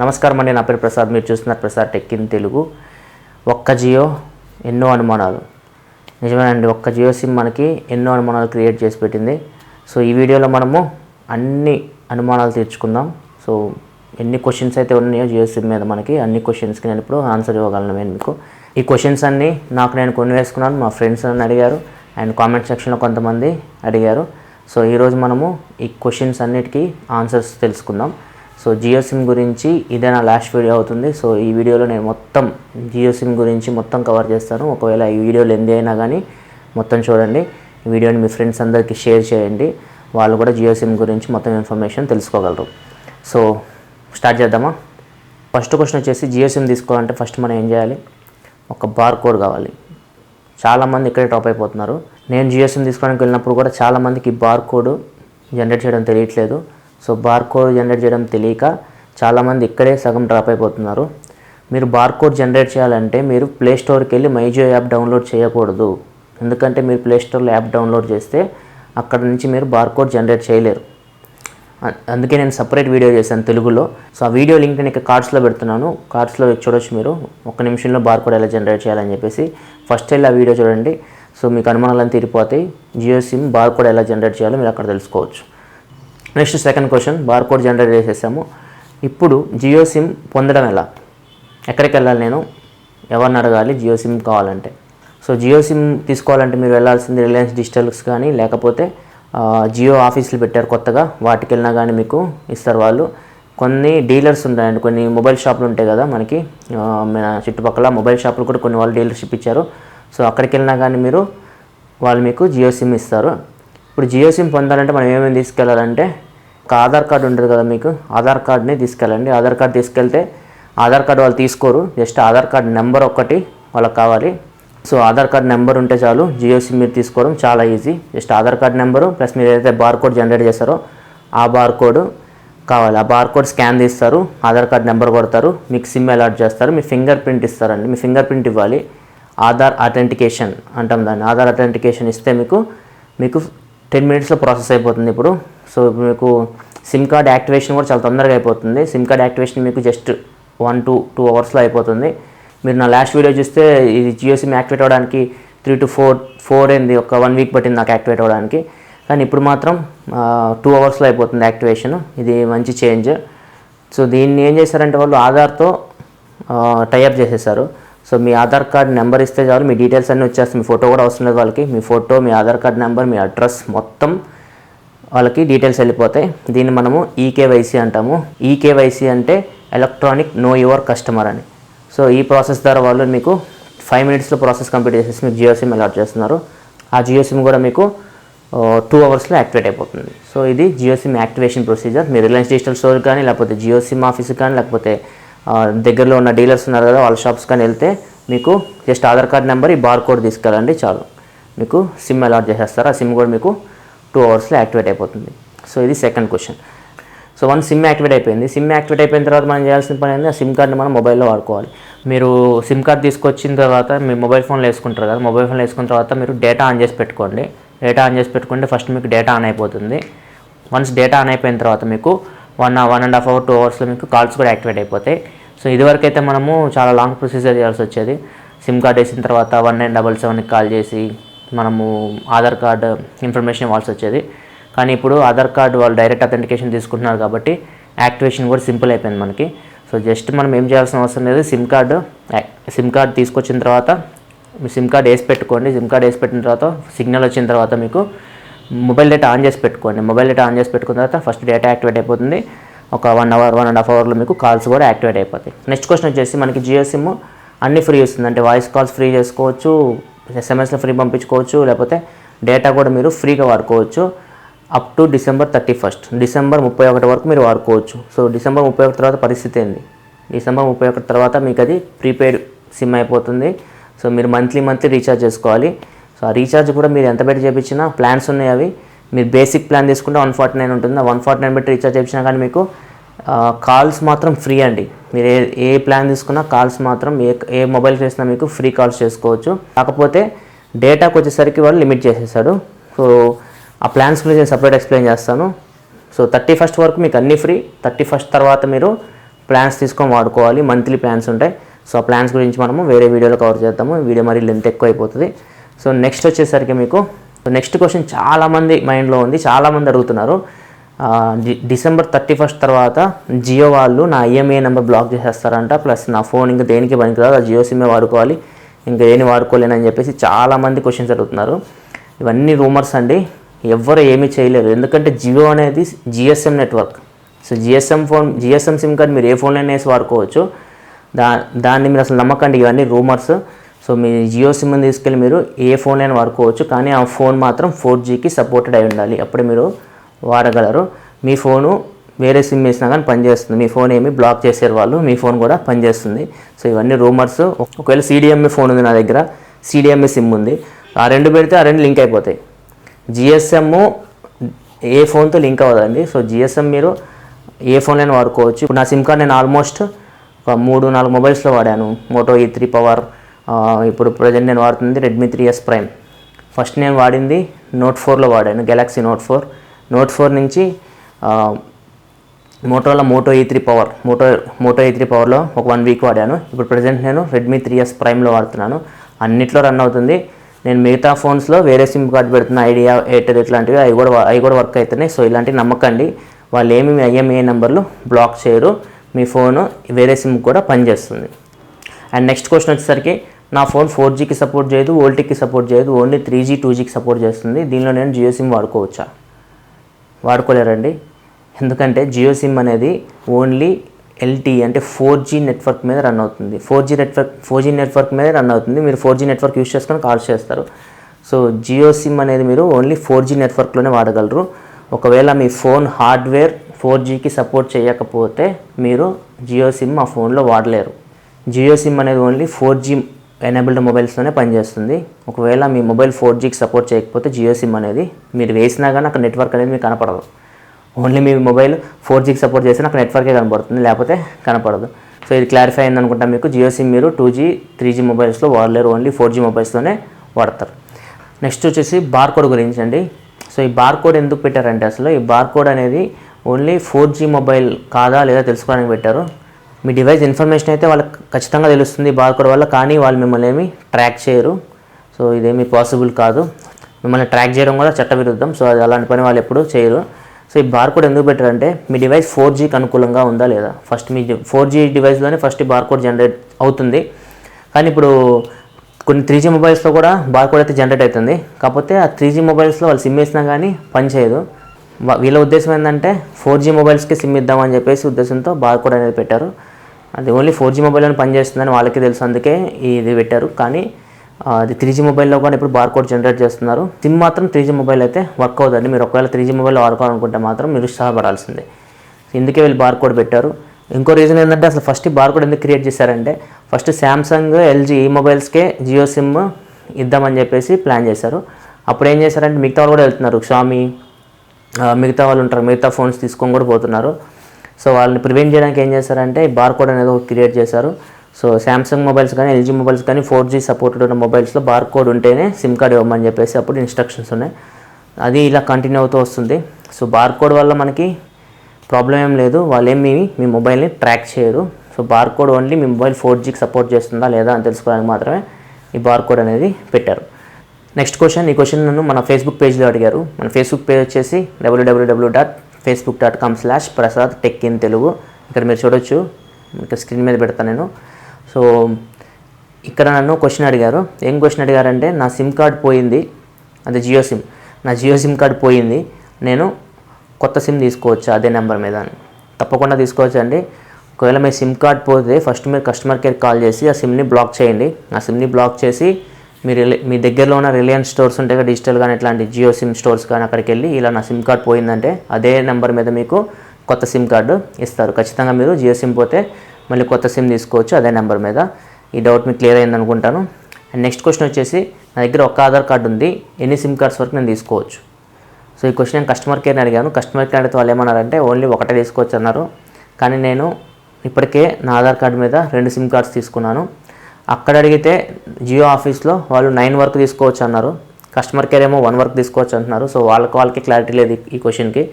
నమస్కారం అండి నా పేరు ప్రసాద్. మీరు చూస్తున్నారు ప్రసాద్ టెక్ ఇన్ తెలుగు. ఒక్క జియో ఎన్నో అనుమానాలు. నిజమేనండి ఒక్క జియో సిమ్ మనకి ఎన్నో అనుమానాలు క్రియేట్ చేసి పెట్టింది. సో ఈ వీడియోలో మనము అన్ని అనుమానాలు తీర్చుకుందాం. సో ఎన్ని క్వశ్చన్స్ అయితే ఉన్నాయో జియో సిమ్ మీద మనకి అన్ని క్వశ్చన్స్కి నేను ఇప్పుడు ఆన్సర్ ఇవ్వగలను నేను మీకు. ఈ క్వశ్చన్స్ అన్నీ నాకు నేను కొన్ని వేసుకున్నాను మా ఫ్రెండ్స్ అని అడిగారు అండ్ కామెంట్ సెక్షన్లో కొంతమంది అడిగారు. సో ఈరోజు మనము ఈ క్వశ్చన్స్ అన్నిటికీ ఆన్సర్స్ తెలుసుకుందాం. సో జియో సిమ్ గురించి ఇదే నా లాస్ట్ వీడియో అవుతుంది. సో ఈ వీడియోలో నేను మొత్తం జియో సిమ్ గురించి మొత్తం కవర్ చేస్తాను. ఒకవేళ ఈ వీడియో లెంది అయినా కానీ మొత్తం చూడండి. ఈ వీడియోని మీ ఫ్రెండ్స్ అందరికీ షేర్ చేయండి. వాళ్ళు కూడా జియో సిమ్ గురించి మొత్తం ఇన్ఫర్మేషన్ తెలుసుకోగలరు. సో స్టార్ట్ చేద్దామా? ఫస్ట్ క్వశ్చన్ వచ్చేసి జియో సిమ్ తీసుకోవాలంటే ఫస్ట్ మనం ఏం చేయాలి? ఒక బార్ కోడ్ కావాలి. చాలామంది ఇక్కడే టాప్ అయిపోతున్నారు. నేను జియో సిమ్ తీసుకోవడానికి వెళ్ళినప్పుడు కూడా చాలామందికి బార్ కోడ్ జనరేట్ చేయడం తెలియట్లేదు. సో బార్కోడ్ జనరేట్ చేయడం తెలియక చాలామంది ఇక్కడే సగం డ్రాప్ అయిపోతున్నారు. మీరు బార్కోడ్ జనరేట్ చేయాలంటే మీరు ప్లే స్టోర్కి వెళ్ళి మైజియో యాప్ డౌన్లోడ్ చేయకూడదు. ఎందుకంటే మీరు ప్లే స్టోర్లో యాప్ డౌన్లోడ్ చేస్తే అక్కడ నుంచి మీరు బార్కోడ్ జనరేట్ చేయలేరు. అందుకే నేను సపరేట్ వీడియో చేశాను తెలుగులో. సో ఆ వీడియో లింక్ నేను ఇక్కడ కార్డ్స్లో పెడుతున్నాను. కార్డ్స్లో చూడొచ్చు మీరు. ఒక నిమిషంలో బార్కోడ్ ఎలా జనరేట్ చేయాలని చెప్పేసి ఫస్ట్ వెళ్ళి ఆ వీడియో చూడండి. సో మీకు అనుమానాలను తీరిపోతాయి. జియో సిమ్ బార్కోడ్ ఎలా జనరేట్ చేయాలో మీరు అక్కడ తెలుసుకోవచ్చు. Next second question bar code generate చేసేసాము. ఇప్పుడు జియో సిమ్ పొందడం ఎలా? ఎక్కడికి వెళ్ళాలి నేను? ఎవరిని అడగాలి? జియో సిమ్ కావాలంటే. సో జియో సిమ్ తీసుకోవాలంటే మీరు వెళ్ళాల్సింది రిలయన్స్ డిజిటల్స్ కానీ లేకపోతే జియో ఆఫీసులు పెట్టారు కొత్తగా వాటికి వెళ్ళినా కానీ మీకు ఇస్తారు వాళ్ళు. కొన్ని డీలర్స్ ఉంటాయండి కొన్ని మొబైల్ షాపులు ఉంటాయి కదా మనకి మన చుట్టుపక్కల మొబైల్ షాపులు కూడా కొన్ని వాళ్ళు డీలర్షిప్ ఇచ్చారు. సో అక్కడికి వెళ్ళినా కానీ మీరు వాళ్ళు మీకు జియో సిమ్ ఇస్తారు. ఇప్పుడు జియో సిమ్ పొందాలంటే మనం ఏమేమి తీసుకెళ్ళాలంటే ఒక ఆధార్ కార్డు ఉంటుంది కదా మీకు? ఆధార్ కార్డ్ని తీసుకెళ్ళండి. ఆధార్ కార్డు తీసుకెళ్తే ఆధార్ కార్డు వాళ్ళు తీసుకోరు. జస్ట్ ఆధార్ కార్డు నెంబర్ ఒక్కటి వాళ్ళకి కావాలి. సో ఆధార్ కార్డ్ నెంబర్ ఉంటే చాలు జియో సిమ్ మీరు తీసుకోవడం చాలా easy. Just Aadhaar card number plus మీరు ఏదైతే బార్కోడ్ జనరేట్ చేస్తారో ఆ బార్కోడ్ కావాలి. ఆ బార్కోడ్ స్కాన్ తీస్తారు ఆధార్ కార్డ్ నెంబర్ కొడతారు మీకు సిమ్ అలాట్ చేస్తారు మీ ఫింగర్ ప్రింట్ ఇస్తారండి. మీ ఫింగర్ ప్రింట్ ఇవ్వాలి. ఆధార్ అథెంటికేషన్ అంటాం దాన్ని. ఆధార్ అథెంటికేషన్ ఇస్తే మీకు మీకు టెన్ మినిట్స్లో ప్రాసెస్ అయిపోతుంది ఇప్పుడు. సో మీకు సిమ్ కార్డ్ యాక్టివేషన్ కూడా చాలా తొందరగా అయిపోతుంది. సిమ్ కార్డ్ యాక్టివేషన్ మీకు జస్ట్ వన్ టు టూ అవర్స్లో అయిపోతుంది. మీరు నా లాస్ట్ వీడియో చూస్తే ఇది జియో సిమ్ యాక్టివేట్ అవ్వడానికి త్రీ టు ఫోర్ ఫోర్ అయింది ఒక వన్ వీక్ పట్టింది నాకు యాక్టివేట్ అవ్వడానికి. కానీ ఇప్పుడు మాత్రం టూ అవర్స్లో అయిపోతుంది యాక్టివేషన్. ఇది మంచి చేంజ్. సో దీన్ని ఏం చేశారంటే వాళ్ళు ఆధార్తో టైఅప్ చేసేసారు. సో మీ ఆధార్ కార్డ్ నెంబర్ ఇస్తే చాలు మీ డీటెయిల్స్ అన్నీ వచ్చేస్తాయి. మీ ఫోటో కూడా అవసరం లేదు వాళ్ళకి. మీ ఫోటో మీ ఆధార్ కార్డ్ నెంబర్ మీ అడ్రస్ మొత్తం వాళ్ళకి డీటెయిల్స్ వెళ్ళిపోతాయి. దీన్ని మనము ఈకేవైసీ అంటాము. ఈకేవైసీ అంటే ఎలక్ట్రానిక్ నో యువర్ కస్టమర్ అని. సో ఈ ప్రాసెస్ ద్వారా వాళ్ళు మీకు ఫైవ్ మినిట్స్లో ప్రాసెస్ కంప్లీట్ చేసేసి మీకు జియో సిమ్ అలాట్ చేస్తున్నారు. ఆ జియో సిమ్ కూడా మీకు టూ అవర్స్లో యాక్టివేట్ అయిపోతుంది. సో ఇది జియో సిమ్ యాక్టివేషన్ ప్రొసీజర్. మీరు రిలయన్స్ డిజిటల్ స్టోర్ కానీ లేకపోతే జియో సిమ్ ఆఫీస్కి కానీ లేకపోతే దగ్గరలో ఉన్న డీలర్స్ ఉన్నారు కదా వాళ్ళ షాప్స్ కానీ వెళ్తే మీకు జస్ట్ ఆధార్ కార్డ్ నెంబర్ ఈ బార్ కోడ్ తీసుకెళ్ళండి చాలు. మీకు సిమ్ అలాట్ చేసేస్తారు. ఆ సిమ్ కూడా మీకు టూ అవర్స్లో యాక్టివేట్ అయిపోతుంది. సో ఇది second question so one sim activate అయిపోయింది సిమ్ యాక్టివేట్ అయిపోయిన తర్వాత మనం చేయాల్సిన పని ఏంది? ఆ సిమ్ కార్డ్ని మనం మొబైల్లో వాడుకోవాలి. మీరు సిమ్ కార్డ్ తీసుకొచ్చిన తర్వాత మీ మొబైల్ ఫోన్లో వేసుకుంటారు కదా మొబైల్ ఫోన్లో వేసుకున్న తర్వాత మీరు డేటా ఆన్ చేసి పెట్టుకోండి. డేటా ఆన్ చేసి పెట్టుకుంటే ఫస్ట్ మీకు డేటా ఆన్ అయిపోతుంది. వన్స్ డేటా ఆన్ అయిపోయిన తర్వాత మీకు one one and half hour two అవర్స్లో మీకు కాల్స్ కూడా యాక్టివేట్ అయిపోతాయి. సో ఇదివరకు అయితే మనము చాలా లాంగ్ ప్రొసీజర్ చేయాల్సి వచ్చేది. సిమ్ కార్డ్ వేసిన తర్వాత వన్ నైన్ డబల్ సెవెన్కి కాల్ చేసి మనము ఆధార్ కార్డ్ ఇన్ఫర్మేషన్ ఇవ్వాల్సి వచ్చేది. కానీ ఇప్పుడు ఆధార్ కార్డ్ వాళ్ళు డైరెక్ట్ అథెంటికేషన్ తీసుకుంటున్నారు కాబట్టి యాక్టివేషన్ కూడా సింపుల్ అయిపోయింది మనకి. సో జస్ట్ మనం ఏం చేయాల్సిన అవసరం లేదు. సిమ్ కార్డు సిమ్ కార్డ్ తీసుకొచ్చిన తర్వాత సిమ్ కార్డ్ వేసి పెట్టుకోండి. సిమ్ కార్డ్ వేసి పెట్టిన తర్వాత సిగ్నల్ వచ్చిన తర్వాత మీకు మొబైల్ డేటా ఆన్ చేసి పెట్టుకోండి. మొబైల్ డేటా ఆన్ చేసి పెట్టుకున్న తర్వాత ఫస్ట్ డేటా యాక్టివేట్ అయిపోతుంది. ఒక one hour one and half అవర్లో మీకు కాల్స్ కూడా యాక్టివేట్ అయిపోతాయి. నెక్స్ట్ క్వశ్చన్ వచ్చేసి మనకి జియో సిమ్ అన్ని ఫ్రీ వస్తుంది అంటే వాయిస్ కాల్స్ ఫ్రీ చేసుకోవచ్చు ఎస్ఎంఎస్లో ఫ్రీ పంపించుకోవచ్చు లేకపోతే డేటా కూడా మీరు ఫ్రీగా వాడుకోవచ్చు. Up to December thirty first. December ముప్పై ఒకటి వరకు మీరు వాడుకోవచ్చు. సో డిసెంబర్ ముప్పై ఒకటి తర్వాత పరిస్థితి ఏంది? డిసెంబర్ ముప్పై ఒకటి తర్వాత మీకు అది ప్రీపెయిడ్ సిమ్ అయిపోతుంది. సో మీరు మంత్లీ మంత్లీ రీఛార్జ్ చేసుకోవాలి. సో ఆ రీఛార్జ్ కూడా మీరు ఎంత పెట్టి చేయించినా ప్లాన్స్ ఉన్నాయి అవి. మీరు బేసిక్ ప్లాన్ తీసుకుంటే వన్ ఫార్టీ నైన్ ఉంటుంది. ఆ వన్ ఫార్టీ నైన్ పెట్టి రీఛార్జ్ చేయించినా కానీ మీకు కాల్స్ మాత్రం ఫ్రీ అండి. మీరు ఏ ఏ ప్లాన్ తీసుకున్నా కాల్స్ మాత్రం ఏ ఏ మొబైల్ చేసినా మీకు ఫ్రీ కాల్స్ చేసుకోవచ్చు. కాకపోతే డేటాకు వచ్చేసరికి వాళ్ళు లిమిట్ చేసేసాడు సో ఆ ప్లాన్స్ గురించి నేను సపరేట్ ఎక్స్ప్లెయిన్ చేస్తాను. సో థర్టీ ఫస్ట్ వరకు మీకు అన్నీ ఫ్రీ థర్టీ ఫస్ట్ తర్వాత మీరు ప్లాన్స్ తీసుకొని వాడుకోవాలి. మంత్లీ ప్లాన్స్ ఉంటాయి. సో ఆ ప్లాన్స్ గురించి మనము వేరే వీడియోలో కవర్ చేద్దాము. వీడియో మరి లెంత్ ఎక్కువ అయిపోతుంది. సో నెక్స్ట్ వచ్చేసరికి మీకు నెక్స్ట్ క్వశ్చన్ చాలామంది మైండ్లో ఉంది చాలామంది అడుగుతున్నారు. డి- డిసెంబర్ థర్టీ ఫస్ట్ తర్వాత జియో వాళ్ళు నా ఐఎంఏ నెంబర్ బ్లాక్ చేసేస్తారంట ప్లస్ నా ఫోన్ ఇంకా దేనికి పనికిరాదు ఆ జియో సిమ్మే వాడుకోవాలి ఇంకా ఏమి వాడుకోలేనని చెప్పేసి చాలామంది క్వశ్చన్స్ అడుగుతున్నారు. ఇవన్నీ రూమర్స్ అండి ఎవ్వరు ఏమీ చేయలేరు ఎందుకంటే జియో అనేది GSM network. So GSM phone GSM sim card మీరు ఏ ఫోన్లోనే వేసి వాడుకోవచ్చు. దా దాన్ని మీరు అసలు నమ్మకండి ఇవన్నీ రూమర్స్. సో మీ జియో సిమ్ని తీసుకెళ్ళి మీరు ఏ ఫోన్ అయినా వాడుకోవచ్చు. కానీ ఆ ఫోన్ మాత్రం ఫోర్ జీకి సపోర్టెడ్ అయి ఉండాలి. అప్పుడే మీరు వాడగలరు. మీ ఫోను వేరే సిమ్ వేసినా కానీ పనిచేస్తుంది. మీ ఫోన్ ఏమి బ్లాక్ చేసారు వాళ్ళు. మీ ఫోన్ కూడా పనిచేస్తుంది. సో ఇవన్నీ రూమర్స్. ఒకవేళ సిడిఎంఏ ఫోన్ ఉంది నా దగ్గర. సిడిఎంఏ సిమ్ ఉంది. ఆ రెండు పెడితే ఆ రెండు లింక్ అయిపోతాయి. జిఎస్ఎమ్ ఏ ఫోన్తో లింక్ అవ్వదండి. సో జిఎస్ఎం మీరు ఏ ఫోన్ అయినా వాడుకోవచ్చు. నా సిమ్ కార్డ్ నేను ఆల్మోస్ట్ ఒక మూడు నాలుగు మొబైల్స్లో వాడాను. మోటో ఈ త్రీ పవర్ ఇప్పుడు ప్రజెంట్ నేను వాడుతుంది Redmi three S prime first నేను వాడింది నోట్ ఫోర్లో వాడాను Galaxy note four note four నుంచి మోటోలో Moto E three power Moto Moto E three పవర్లో ఒక వన్ వీక్ వాడాను. ఇప్పుడు ప్రజెంట్ నేను రెడ్మీ త్రీ ఎస్ ప్రైమ్లో వాడుతున్నాను. అన్నిట్లో రన్ అవుతుంది. నేను మిగతా ఫోన్స్లో వేరే సిమ్ కార్డ్ పెడుతున్న ఐడియా ఎయిర్టెల్ ఇట్లాంటివి అవి కూడా అవి కూడా వర్క్ అవుతున్నాయి. సో ఇలాంటివి నమ్మకండి. వాళ్ళు ఏమి మీ ఐఎంఏ నెంబర్లు బ్లాక్ చేయరు. మీ ఫోను వేరే సిమ్ కూడా పనిచేస్తుంది. అండ్ నెక్స్ట్ క్వశ్చన్ వచ్చేసరికి నా ఫోన్ ఫోర్ జీకి సపోర్ట్ చేయదు ఓల్టీకి సపోర్ట్ చేయదు ఓన్లీ త్రీ జీ టూ జీకి సపోర్ట్ చేస్తుంది. దీనిలో నేను జియో సిమ్ వాడుకోవచ్చా? వాడుకోలేరండి. ఎందుకంటే జియో సిమ్ అనేది ఓన్లీ ఎల్టీ అంటే ఫోర్ జీ నెట్వర్క్ మీద రన్ అవుతుంది. Four G network four G network మీద రన్ అవుతుంది. మీరు ఫోర్ జీ నెట్వర్క్ యూస్ చేసుకొని కాల్స్ చేస్తారు. సో జియో సిమ్ అనేది మీరు ఓన్లీ ఫోర్ జీ నెట్వర్క్లోనే వాడగలరు. ఒకవేళ మీ ఫోన్ హార్డ్వేర్ ఫోర్ జీకి సపోర్ట్ చేయకపోతే మీరు జియో సిమ్ ఆ ఫోన్లో వాడలేరు. జియో సిమ్ అనేది ఓన్లీ ఫోర్ జీ ఎనేబుల్డ్ మొబైల్స్తోనే పనిచేస్తుంది. ఒకవేళ మీ మొబైల్ ఫోర్ జీకి సపోర్ట్ చేయకపోతే జియో సిమ్ అనేది మీరు వేసినా కానీ అక్కడ నెట్వర్క్ అనేది మీకు కనపడదు. ఓన్లీ మీ మొబైల్ ఫోర్ జీకి సపోర్ట్ చేస్తే నాకు నెట్వర్కే కనపడుతుంది లేకపోతే కనపడదు. సో ఇది క్లారిఫై అయింది అనుకుంటా మీకు జియో సిమ్ మీరు టూ జీ త్రీ జీ మొబైల్స్లో వాడలేరు ఓన్లీ ఫోర్ జీ మొబైల్స్లోనే వాడతారు. నెక్స్ట్ వచ్చేసి బార్కోడ్ గురించి అండి. సో ఈ బార్కోడ్ ఎందుకు పెట్టారంటే అసలు ఈ బార్కోడ్ అనేది ఓన్లీ ఫోర్ జీ మొబైల్ కాదా లేదా తెలుసుకోవడానికి పెట్టారు. మీ డివైస్ ఇన్ఫర్మేషన్ అయితే వాళ్ళకి ఖచ్చితంగా తెలుస్తుంది బార్కోడ్ వల్ల కానీ వాళ్ళు మిమ్మల్ని ఏమి ట్రాక్ చేయరు. సో ఇదేమీ పాసిబుల్ కాదు. మిమ్మల్ని ట్రాక్ చేయడం కూడా చట్టవిరుద్ధం. సో అది అలాంటి పని వాళ్ళు ఎప్పుడూ చేయరు. సో ఈ బార్కోడ్ ఎందుకు పెట్టారంటే మీ డివైస్ ఫోర్ జీకి అనుకూలంగా ఉందా లేదా? ఫస్ట్ మీ ఫోర్ జీ డివైస్లోనే ఫస్ట్ బార్కోడ్ జనరేట్ అవుతుంది. కానీ ఇప్పుడు కొన్ని త్రీ జీ మొబైల్స్లో కూడా బార్కోడ్ అయితే జనరేట్ అవుతుంది. కాకపోతే ఆ త్రీ జీ మొబైల్స్లో వాళ్ళు సిమ్ వేసినా కానీ పనిచేయదు వీళ్ళ ఉద్దేశం ఏంటంటే ఫోర్ జీ మొబైల్స్కి సిమ్ ఇద్దామని చెప్పేసి ఉద్దేశంతో బార్కోడ్ అనేది పెట్టారు. అది ఓన్లీ ఫోర్ జీ మొబైల్ పనిచేస్తుందని వాళ్ళకి తెలుసు అందుకే ఇది పెట్టారు. కానీ అది త్రీ జీ మొబైల్లో కూడా ఇప్పుడు బార్కోడ్ జనరేట్ చేస్తున్నారు. సిమ్ మాత్రం త్రీ జీ మొబైల్ అయితే వర్క్ అవుతుంది. మీరు ఒకవేళ త్రీ జీ మొబైల్ వాడుకోవాలనుకుంటే మాత్రం మీరు ఉత్సాహపడాల్సిందే ఇందుకే వీళ్ళు బార్కోడ్ పెట్టారు. ఇంకో రీజన్ ఏంటంటే అసలు ఫస్ట్ బార్కోడ్ ఎందుకు క్రియేట్ చేశారంటే ఫస్ట్ శాంసంగ్ ఎల్జీ ఈ మొబైల్స్కే జియో సిమ్ ఇద్దామని చెప్పేసి ప్లాన్ చేశారు. అప్పుడు ఏం చేశారంటే మిగతా వాళ్ళు కూడా వెళ్తున్నారు. షామీ మిగతా వాళ్ళు ఉంటారు. మిగతా ఫోన్స్ తీసుకొని కూడా పోతున్నారు. సో వాళ్ళని ప్రివెంట్ చేయడానికి ఏం చేశారంటే ఈ బార్కోడ్ అనేది ఒకటి క్రియేట్ చేశారు. సో శాంసంగ్ మొబైల్స్ కానీ ఎల్జీ మొబైల్స్ కానీ ఫోర్ జీ సపోర్టెడ్ ఉన్న మొబైల్స్లో బార్కోడ్ ఉంటేనే సిమ్ కార్డ్ ఇవ్వమని చెప్పేసి అప్పుడు ఇన్స్ట్రక్షన్స్ ఉన్నాయి. అది ఇలా కంటిన్యూ అవుతూ వస్తుంది. సో బార్కోడ్ వల్ల మనకి ప్రాబ్లం ఏం లేదు. వాళ్ళు ఏమి మీ మొబైల్ని ట్రాక్ చేయరు. సో బార్కోడ్ ఓన్లీ మీ మొబైల్ ఫోర్ జీకి సపోర్ట్ చేస్తుందా లేదా అని తెలుసుకోవడానికి మాత్రమే ఈ బార్కోడ్ అనేది పెట్టారు. నెక్స్ట్ క్వశ్చన్ ఈ క్వశ్చన్ నన్ను మన ఫేస్బుక్ పేజ్లో అడిగారు. మన ఫేస్బుక్ పేజ్ వచ్చేసి WWW dot Facebook dot com slash Prasad tech in Telugu ఇక్కడ మీరు చూడొచ్చు. ఇక్కడ స్క్రీన్ మీద పెడతాను నేను. సో ఇక్కడ నన్ను క్వశ్చన్ అడిగారు. ఏం క్వశ్చన్ అడిగారంటే నా సిమ్ కార్డ్ పోయింది. అది జియో సిమ్ నా జియో సిమ్ కార్డ్ పోయింది. నేను కొత్త సిమ్ తీసుకోవచ్చా? అదే నెంబర్ మీద అని. తప్పకుండా తీసుకోవచ్చండి ఒకవేళ మీ సిమ్ కార్డ్ పోతే ఫస్ట్ మీరు కస్టమర్ కేర్ కాల్ చేసి ఆ సిమ్ని బ్లాక్ చేయండి. ఆ సిమ్ని బ్లాక్ చేసి మీ రిలే మీ దగ్గరలో ఉన్న రిలయన్స్ స్టోర్స్ ఉంటాయి కదా డిజిటల్ కానీ ఇట్లాంటి జియో సిమ్ స్టోర్స్ కానీ అక్కడికి వెళ్ళి ఇలా నా సిమ్ కార్డ్ పోయిందంటే అదే నెంబర్ మీద మీకు కొత్త సిమ్ కార్డు ఇస్తారు. ఖచ్చితంగా మీరు జియో సిమ్ పోతే మళ్ళీ కొత్త సిమ్ తీసుకోవచ్చు అదే నెంబర్ మీద. ఈ డౌట్ మీకు క్లియర్ అయింది అనుకుంటాను. అండ్ నెక్స్ట్ క్వశ్చన్ వచ్చేసి నా దగ్గర ఒక్క ఆధార్ కార్డు ఉంది ఎన్ని సిమ్ కార్డ్స్ వరకు నేను తీసుకోవచ్చు? సో ఈ క్వశ్చన్ నేను కస్టమర్ కేర్ని అడిగాను. కస్టమర్ కేర్ అడిగితే వాళ్ళు ఏమన్నారంటే ఓన్లీ ఒకటే తీసుకోవచ్చు అన్నారు. కానీ నేను ఇప్పటికే నా ఆధార్ కార్డు మీద రెండు సిమ్ కార్డ్స్ తీసుకున్నాను. అక్కడ అడిగితే జియో ఆఫీస్లో వాళ్ళు నైన్ వరకు తీసుకోవచ్చు అన్నారు. కస్టమర్ కేర్ ఏమో వన్ వరకు తీసుకోవచ్చు అంటున్నారు. సో వాళ్ళకి వాళ్ళకి క్లారిటీ లేదు ఈ- క్వశ్చన్కి.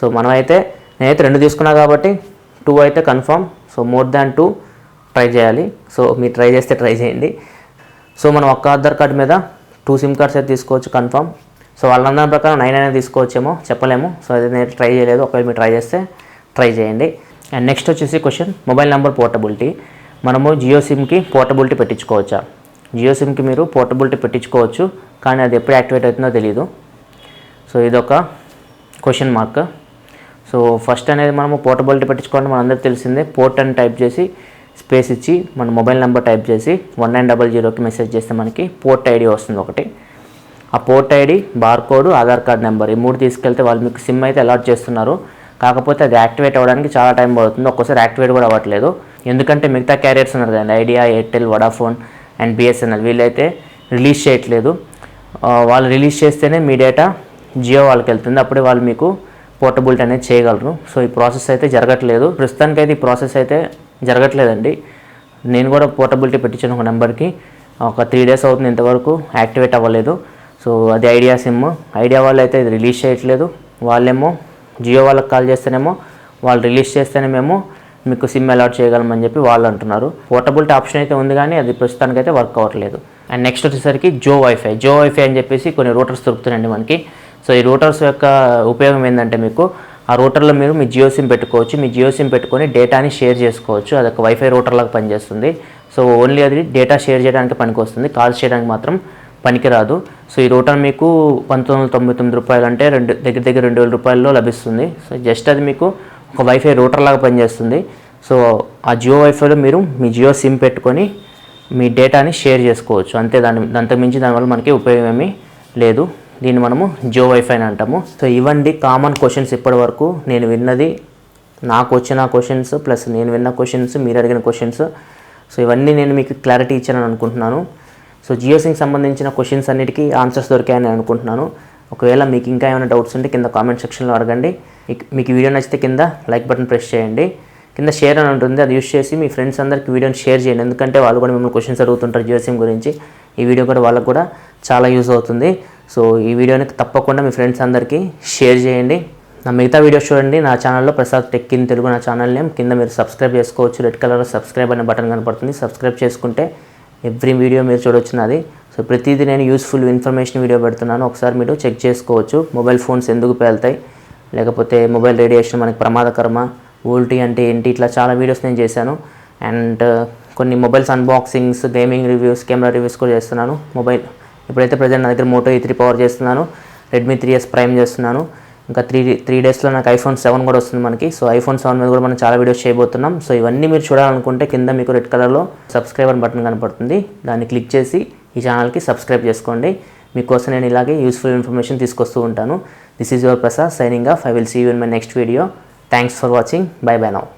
సో మనమైతే నేనైతే రెండు తీసుకున్నా కాబట్టి టూ అయితే confirm so more than two try చేయాలి. సో మీరు ట్రై చేస్తే ట్రై చేయండి. సో మనం ఒక్క ఆధార్ కార్డు మీద టూ సిమ్ కార్డ్స్ అయితే తీసుకోవచ్చు కన్ఫర్మ్ సో వాళ్ళందరి ప్రకారం నైన్ అయినా తీసుకోవచ్చేమో చెప్పలేము. సో అది నేను ట్రై చేయలేదు. ఒకవేళ మీరు ట్రై చేస్తే ట్రై చేయండి. అండ్ నెక్స్ట్ వచ్చేసి క్వశ్చన్ మొబైల్ నెంబర్ పోర్టబిలిటీ. మనము జియో సిమ్కి పోర్టబిలిటీ పెట్టించుకోవచ్చా? జియో సిమ్కి మీరు పోర్టబిలిటీ పెట్టించుకోవచ్చు కానీ అది ఎప్పుడు యాక్టివేట్ అవుతుందో తెలియదు సో ఇదొక క్వశ్చన్ మార్క్. సో ఫస్ట్ అనేది మనము పోర్టబిలిటీ పెట్టించుకోవడం మనందరికీ తెలిసిందే పోర్ట్ అని టైప్ చేసి స్పేస్ ఇచ్చి మన మొబైల్ నెంబర్ టైప్ చేసి వన్ నైన్ డబల్ జీరోకి మెసేజ్ చేస్తే మనకి పోర్ట్ ఐడి వస్తుంది ఒకటి. ఆ port ID barcode Aadhaar card number ఈ మూడు తీసుకెళ్తే వాళ్ళు మీకు సిమ్ అయితే అలాట్ చేస్తున్నారు. కాకపోతే అది యాక్టివేట్ అవ్వడానికి చాలా టైం పడుతుంది. ఒక్కోసారి యాక్టివేట్ కూడా అవ్వట్లేదు. ఎందుకంటే మిగతా క్యారియర్స్ ఉన్నారు కదండి Idea Airtel Vodafone and BSNL వీళ్ళైతే రిలీజ్ చేయట్లేదు. వాళ్ళు రిలీజ్ చేస్తేనే మీ డేటా జియో వాళ్ళకి వెళ్తుంది. అప్పుడే వాళ్ళు మీకు పోర్టబిలిటీ అనేది చేయగలరు. సో ఈ ప్రాసెస్ అయితే జరగట్లేదు. ప్రస్తుతానికైతే ఈ ప్రాసెస్ అయితే జరగట్లేదండి. నేను కూడా పోర్టబిలిటీ పెట్టించాను ఒక నెంబర్కి ఒక త్రీ డేస్ అవుతుంది ఇంతవరకు యాక్టివేట్ అవ్వలేదు. సో అది ఐడియా సిమ్ ఐడియా వాళ్ళు అయితే ఇది రిలీజ్ చేయట్లేదు. వాళ్ళేమో జియో వాళ్ళకి కాల్ చేస్తేనేమో వాళ్ళు రిలీజ్ చేస్తేనే మేము మీకు సిమ్ అలాట్ చేయగలమని చెప్పి వాళ్ళు అంటున్నారు. పోర్టబిలిటీ ఆప్షన్ అయితే ఉంది కానీ అది ప్రస్తుతానికి అయితే వర్క్ అవ్వట్లేదు. అండ్ నెక్స్ట్ వచ్చేసరికి జో వైఫై జో వైఫై అని చెప్పేసి కొన్ని రూటర్స్ దొరుకుతున్నాయండి మనకి. సో ఈ రూటర్స్ యొక్క ఉపయోగం ఏంటంటే మీకు ఆ రూటర్లో మీరు మీ జియో సిమ్ పెట్టుకోవచ్చు. మీ జియో సిమ్ పెట్టుకొని డేటాని షేర్ చేసుకోవచ్చు. అది ఒక వైఫై రూటర్ లాగా పనిచేస్తుంది. సో ఓన్లీ అది డేటా షేర్ చేయడానికి పనికి వస్తుంది కాల్స్ చేయడానికి మాత్రం పనికిరాదు. సో ఈ రూటర్ మీకు పంతొమ్మిది వందల తొంభై తొమ్మిది రూపాయలు అంటే రెండు దగ్గర దగ్గర రెండు వేల రూపాయల్లో లభిస్తుంది. సో జస్ట్ అది మీకు ఒక వైఫై రూటర్ లాగా పనిచేస్తుంది. సో ఆ జియో వైఫైలో మీరు మీ జియో సిమ్ పెట్టుకొని మీ డేటాని షేర్ చేసుకోవచ్చు. అంతే దాని దాంతో మించి దానివల్ల మనకి ఉపయోగం ఏమీ లేదు. దీన్ని మనము జియో వైఫై అని అంటాము. సో ఇవన్నీ కామన్ క్వశ్చన్స్ ఇప్పటి వరకు. నేను విన్నది నాకు వచ్చిన క్వశ్చన్స్ ప్లస్ నేను విన్న క్వశ్చన్స్ మీరు అడిగిన క్వశ్చన్స్ సో ఇవన్నీ నేను మీకు క్లారిటీ ఇచ్చానని అనుకుంటున్నాను. సో జియో సింగ్ సంబంధించిన క్వశ్చన్స్ అన్నిటికీ ఆన్సర్స్ దొరికాయని అనుకుంటున్నాను. ఒకవేళ మీకు ఇంకా ఏమైనా డౌట్స్ ఉంటే కింద కామెంట్ సెక్షన్లో అడగండి. మీకు వీడియో నచ్చితే కింద లైక్ బటన్ ప్రెస్ చేయండి. కింద షేర్ అని ఉంటుంది అది యూస్ చేసి మీ ఫ్రెండ్స్ అందరికి వీడియోని షేర్ చేయండి. ఎందుకంటే వాళ్ళు కూడా మిమ్మల్ని క్వశ్చన్స్ అడుగుతుంటారు జియోసిమ్ గురించి. ఈ వీడియో కూడా వాళ్ళకు కూడా చాలా యూజ్ అవుతుంది. సో ఈ వీడియోని తప్పకుండా మీ ఫ్రెండ్స్ అందరికీ షేర్ చేయండి. నా మిగతా వీడియోస్ చూడండి. నా ఛానల్లో ప్రసాద్ టెక్ ఇన్ తెలుగు నా ఛానల్ నేమ్. కింద మీరు సబ్స్క్రైబ్ చేసుకోవచ్చు. రెడ్ కలర్లో సబ్స్క్రైబ్ అనే బటన్ కనపడుతుంది. సబ్స్క్రైబ్ చేసుకుంటే ఎవ్రీ వీడియో మీరు చూడొచ్చున్నది సో ప్రతిదీ నేను యూస్ఫుల్ ఇన్ఫర్మేషన్ వీడియో పెడుతున్నాను. ఒకసారి మీరు చెక్ చేసుకోవచ్చు. మొబైల్ ఫోన్స్ ఎందుకు పేలుతాయి? లేకపోతే మొబైల్ రేడియేషన్ మనకి ప్రమాదకరమా? వోల్టీ అంటే ఏంటి? ఇట్లా చాలా వీడియోస్ నేను చేశాను. అండ్ uh, కొన్ని mobiles unboxings gaming reviews camera reviews కూడా చేస్తున్నాను. మొబైల్ ఇప్పుడైతే ప్రజెంట్ నా దగ్గర మోటో ఈ త్రీ పవర్ చేస్తున్నాను రెడ్మీ త్రీ ఎస్ ప్రైమ్ చేస్తున్నాను. ఇంకా త్రీ త్రీ డేస్లో నాకు ఐఫోన్ సెవెన్ కూడా వస్తుంది మనకి. సో ఐఫోన్ సెవెన్ మీద కూడా మనం చాలా వీడియోస్ చేయబోతున్నాం. సో ఇవన్నీ మీరు చూడాలనుకుంటే కింద మీకు రెడ్ కలర్లో సబ్స్క్రైబర్ బటన్ కనపడుతుంది. దాన్ని క్లిక్ చేసి ఈ ఛానల్కి సబ్స్క్రైబ్ చేసుకోండి. మీకోసం నేను ఇలాగే యూస్ఫుల్ ఇన్ఫర్మేషన్ తీసుకొస్తూ ఉంటాను. This is your Prasad signing off. I will see you in my next video. Thanks for watching. Bye bye now.